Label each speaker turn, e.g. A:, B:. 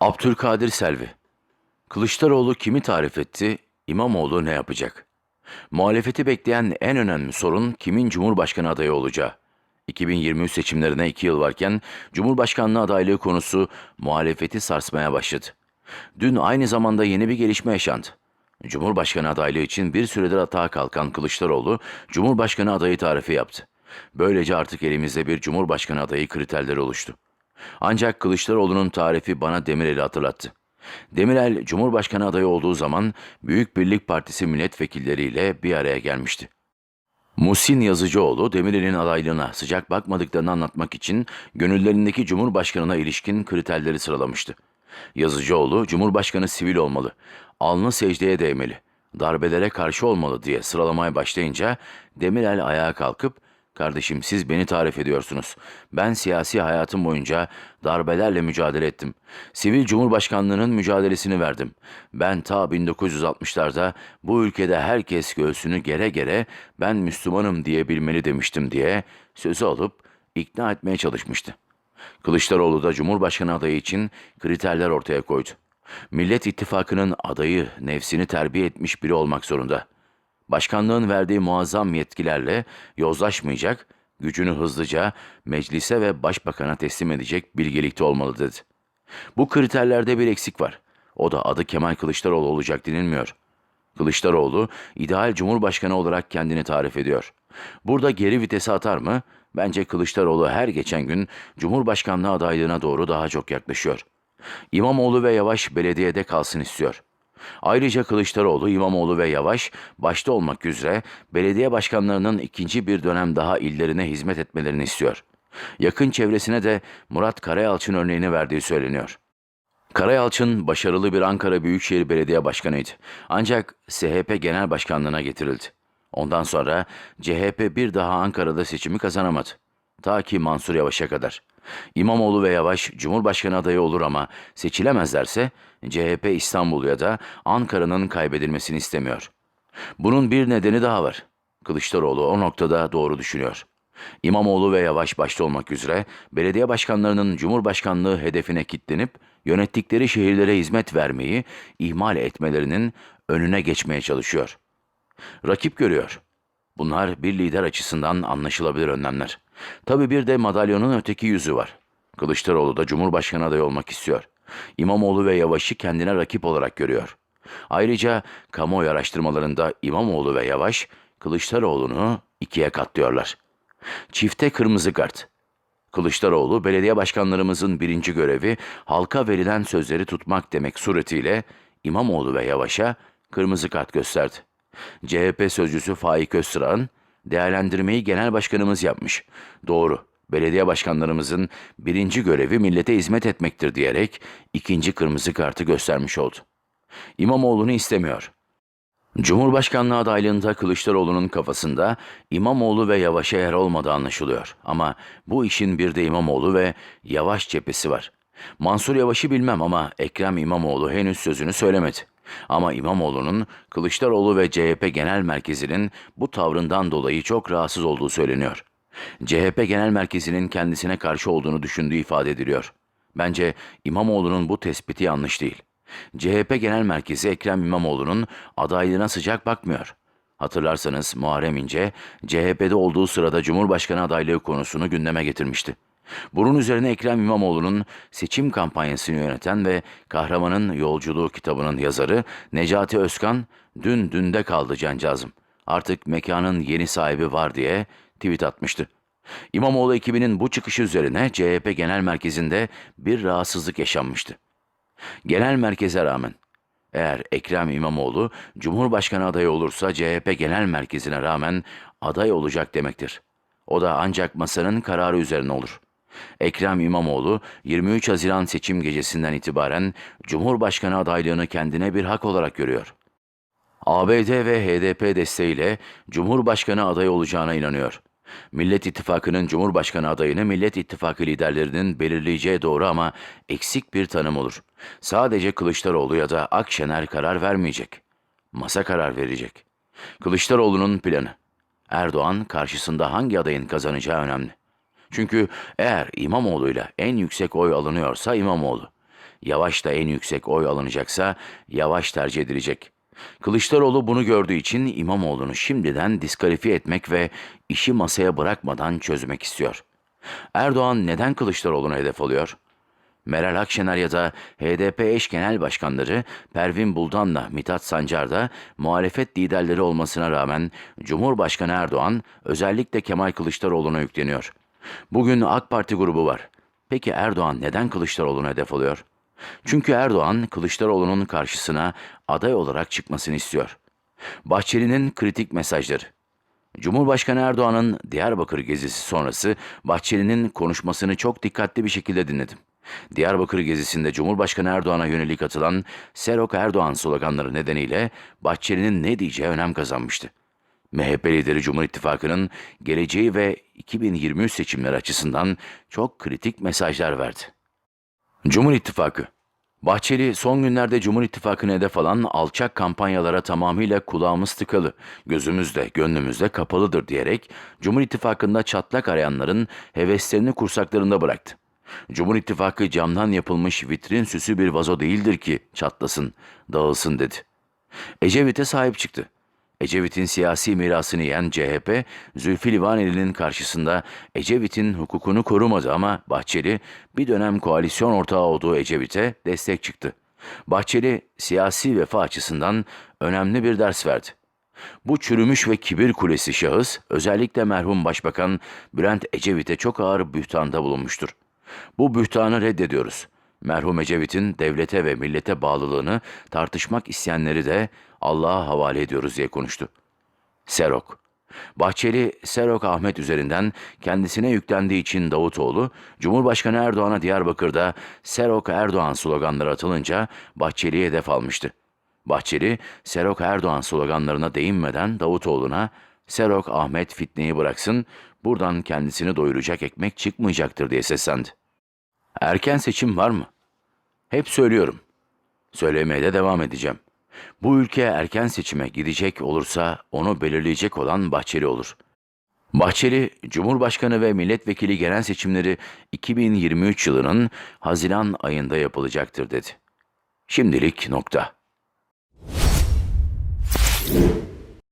A: Abdülkadir Selvi Kılıçdaroğlu kimi tarif etti, İmamoğlu ne yapacak? Muhalefeti bekleyen en önemli sorun kimin Cumhurbaşkanı adayı olacağı. 2023 seçimlerine iki yıl varken Cumhurbaşkanlığı adaylığı konusu muhalefeti sarsmaya başladı. Dün aynı zamanda yeni bir gelişme yaşandı. Cumhurbaşkanı adaylığı için bir süredir atağa kalkan Kılıçdaroğlu, Cumhurbaşkanı adayı tarifi yaptı. Böylece artık elimizde bir Cumhurbaşkanı adayı kriterleri oluştu. Ancak Kılıçdaroğlu'nun tarifi bana Demirel'i hatırlattı. Demirel, Cumhurbaşkanı adayı olduğu zaman Büyük Birlik Partisi milletvekilleriyle bir araya gelmişti. Muhsin Yazıcıoğlu, Demirel'in adaylığına sıcak bakmadıklarını anlatmak için gönüllerindeki Cumhurbaşkanına ilişkin kriterleri sıralamıştı. Yazıcıoğlu, Cumhurbaşkanı sivil olmalı, alnı secdeye değmeli, darbelere karşı olmalı diye sıralamaya başlayınca Demirel ayağa kalkıp Kardeşim siz beni tarif ediyorsunuz. Ben siyasi hayatım boyunca darbelerle mücadele ettim. Sivil Cumhurbaşkanlığının mücadelesini verdim. Ben ta 1960'larda bu ülkede herkes göğsünü gere gere ben Müslümanım diyebilmeli demiştim diye sözü alıp ikna etmeye çalışmıştı. Kılıçdaroğlu da Cumhurbaşkanı adayı için kriterler ortaya koydu. Millet İttifakı'nın adayı nefsini terbiye etmiş biri olmak zorunda.'' Başkanlığın verdiği muazzam yetkilerle yozlaşmayacak, gücünü hızlıca meclise ve başbakana teslim edecek bilgelikte olmalı dedi. Bu kriterlerde bir eksik var. O da adı Kemal Kılıçdaroğlu olacak denilmiyor. Kılıçdaroğlu ideal cumhurbaşkanı olarak kendini tarif ediyor. Burada geri vitesi atar mı? Bence Kılıçdaroğlu her geçen gün Cumhurbaşkanlığı adaylığına doğru daha çok yaklaşıyor. İmamoğlu ve Yavaş belediyede kalsın istiyor. Ayrıca Kılıçdaroğlu, İmamoğlu ve Yavaş başta olmak üzere belediye başkanlarının ikinci bir dönem daha illerine hizmet etmelerini istiyor. Yakın çevresine de Murat Karayalçın örneğini verdiği söyleniyor. Karayalçın başarılı bir Ankara Büyükşehir Belediye Başkanıydı. Ancak CHP Genel Başkanlığına getirildi. Ondan sonra CHP bir daha Ankara'da seçimi kazanamadı. Ta ki Mansur Yavaş'a kadar. İmamoğlu ve Yavaş Cumhurbaşkanı adayı olur ama seçilemezlerse CHP İstanbul ya da Ankara'nın kaybedilmesini istemiyor. Bunun bir nedeni daha var. Kılıçdaroğlu o noktada doğru düşünüyor. İmamoğlu ve Yavaş başta olmak üzere belediye başkanlarının Cumhurbaşkanlığı hedefine kitlenip yönettikleri şehirlere hizmet vermeyi ihmal etmelerinin önüne geçmeye çalışıyor. Rakip görüyor. Bunlar bir lider açısından anlaşılabilir önlemler. Tabii bir de madalyonun öteki yüzü var. Kılıçdaroğlu da Cumhurbaşkanı adayı olmak istiyor. İmamoğlu ve Yavaş'ı kendine rakip olarak görüyor. Ayrıca kamuoyu araştırmalarında İmamoğlu ve Yavaş Kılıçdaroğlu'nu ikiye katlıyorlar. Çifte kırmızı kart. Kılıçdaroğlu, belediye başkanlarımızın birinci görevi halka verilen sözleri tutmak demek suretiyle İmamoğlu ve Yavaş'a kırmızı kart gösterdi. CHP sözcüsü Faik Öztürk'ün değerlendirmeyi genel başkanımız yapmış. Doğru. Belediye başkanlarımızın birinci görevi millete hizmet etmektir diyerek ikinci kırmızı kartı göstermiş oldu. İmamoğlu'nu istemiyor. Cumhurbaşkanlığı adaylığında Kılıçdaroğlu'nun kafasında İmamoğlu ve Yavaş'a yer olmadığı anlaşılıyor. Ama bu işin bir de İmamoğlu ve Yavaş cephesi var. Mansur Yavaş'ı bilmem ama Ekrem İmamoğlu henüz sözünü söylemedi. Ama İmamoğlu'nun Kılıçdaroğlu ve CHP Genel Merkezi'nin bu tavrından dolayı çok rahatsız olduğu söyleniyor. CHP Genel Merkezi'nin kendisine karşı olduğunu düşündüğü ifade ediliyor. Bence İmamoğlu'nun bu tespiti yanlış değil. CHP Genel Merkezi Ekrem İmamoğlu'nun adaylığına sıcak bakmıyor. Hatırlarsanız Muharrem İnce, CHP'de olduğu sırada Cumhurbaşkanı adaylığı konusunu gündeme getirmişti. Bunun üzerine Ekrem İmamoğlu'nun seçim kampanyasını yöneten ve Kahramanın Yolculuğu kitabının yazarı Necati Özkan, dün dünde kaldı cancağızım. Artık mekanın yeni sahibi var diye tweet atmıştı. İmamoğlu ekibinin bu çıkışı üzerine CHP Genel Merkezi'nde bir rahatsızlık yaşanmıştı. Genel merkeze rağmen eğer Ekrem İmamoğlu Cumhurbaşkanı adayı olursa CHP Genel Merkezi'ne rağmen aday olacak demektir. O da ancak masanın kararı üzerine olur. Ekrem İmamoğlu 23 Haziran seçim gecesinden itibaren Cumhurbaşkanı adaylığını kendine bir hak olarak görüyor. ABD ve HDP desteğiyle Cumhurbaşkanı adayı olacağına inanıyor. Millet İttifakı'nın Cumhurbaşkanı adayını Millet İttifakı liderlerinin belirleyeceği doğru ama eksik bir tanım olur. Sadece Kılıçdaroğlu ya da Akşener karar vermeyecek. Masa karar verecek. Kılıçdaroğlu'nun planı. Erdoğan karşısında hangi adayın kazanacağı önemli. Çünkü eğer İmamoğlu'yla en yüksek oy alınıyorsa İmamoğlu. Yavaş da en yüksek oy alınacaksa Yavaş tercih edilecek. Kılıçdaroğlu bunu gördüğü için İmamoğlu'nu şimdiden diskalifiye etmek ve işi masaya bırakmadan çözmek istiyor. Erdoğan neden Kılıçdaroğlu'na hedef alıyor? Meral Akşener ya da HDP eş genel başkanları Pervin Buldan'la Mithat Sancar da muhalefet liderleri olmasına rağmen Cumhurbaşkanı Erdoğan özellikle Kemal Kılıçdaroğlu'na yükleniyor. Bugün AK Parti grubu var. Peki Erdoğan neden Kılıçdaroğlu'na hedef alıyor? Çünkü Erdoğan Kılıçdaroğlu'nun karşısına aday olarak çıkmasını istiyor. Bahçeli'nin kritik mesajları. Cumhurbaşkanı Erdoğan'ın Diyarbakır gezisi sonrası Bahçeli'nin konuşmasını çok dikkatli bir şekilde dinledim. Diyarbakır gezisinde Cumhurbaşkanı Erdoğan'a yönelik atılan Serok Erdoğan sloganları nedeniyle Bahçeli'nin ne diyeceği önem kazanmıştı. MHP lideri Cumhur İttifakı'nın geleceği ve 2023 seçimleri açısından çok kritik mesajlar verdi. Cumhur İttifakı Bahçeli son günlerde Cumhur İttifakı'nı hedef alan alçak kampanyalara tamamıyla kulağımız tıkalı, gözümüz de gönlümüz de kapalıdır diyerek Cumhur İttifakı'nda çatlak arayanların heveslerini kursaklarında bıraktı. Cumhur İttifakı camdan yapılmış vitrin süsü bir vazo değildir ki çatlasın, dağılsın dedi. Ecevit'e sahip çıktı. Ecevit'in siyasi mirasını yiyen CHP, Zülfü Livaneli'nin karşısında Ecevit'in hukukunu korumadı ama Bahçeli bir dönem koalisyon ortağı olduğu Ecevit'e destek çıktı. Bahçeli siyasi vefa açısından önemli bir ders verdi. Bu çürümüş ve kibir kulesi şahıs özellikle merhum Başbakan Bülent Ecevit'e çok ağır bühtanda bulunmuştur. Bu bühtanı reddediyoruz. Merhum Ecevit'in devlete ve millete bağlılığını tartışmak isteyenleri de Allah'a havale ediyoruz diye konuştu. Serok Bahçeli, Serok Ahmet üzerinden kendisine yüklendiği için Davutoğlu, Cumhurbaşkanı Erdoğan'a Diyarbakır'da Serok Erdoğan sloganları atılınca Bahçeli'ye hedef almıştı. Bahçeli, Serok Erdoğan sloganlarına değinmeden Davutoğlu'na Serok Ahmet fitneyi bıraksın, buradan kendisini doyuracak ekmek çıkmayacaktır diye seslendi. Erken seçim var mı? Hep söylüyorum. Söylemeye de devam edeceğim. Bu ülke erken seçime gidecek olursa onu belirleyecek olan Bahçeli olur. Bahçeli, Cumhurbaşkanı ve milletvekili genel seçimleri 2023 yılının Haziran ayında yapılacaktır dedi. Şimdilik nokta.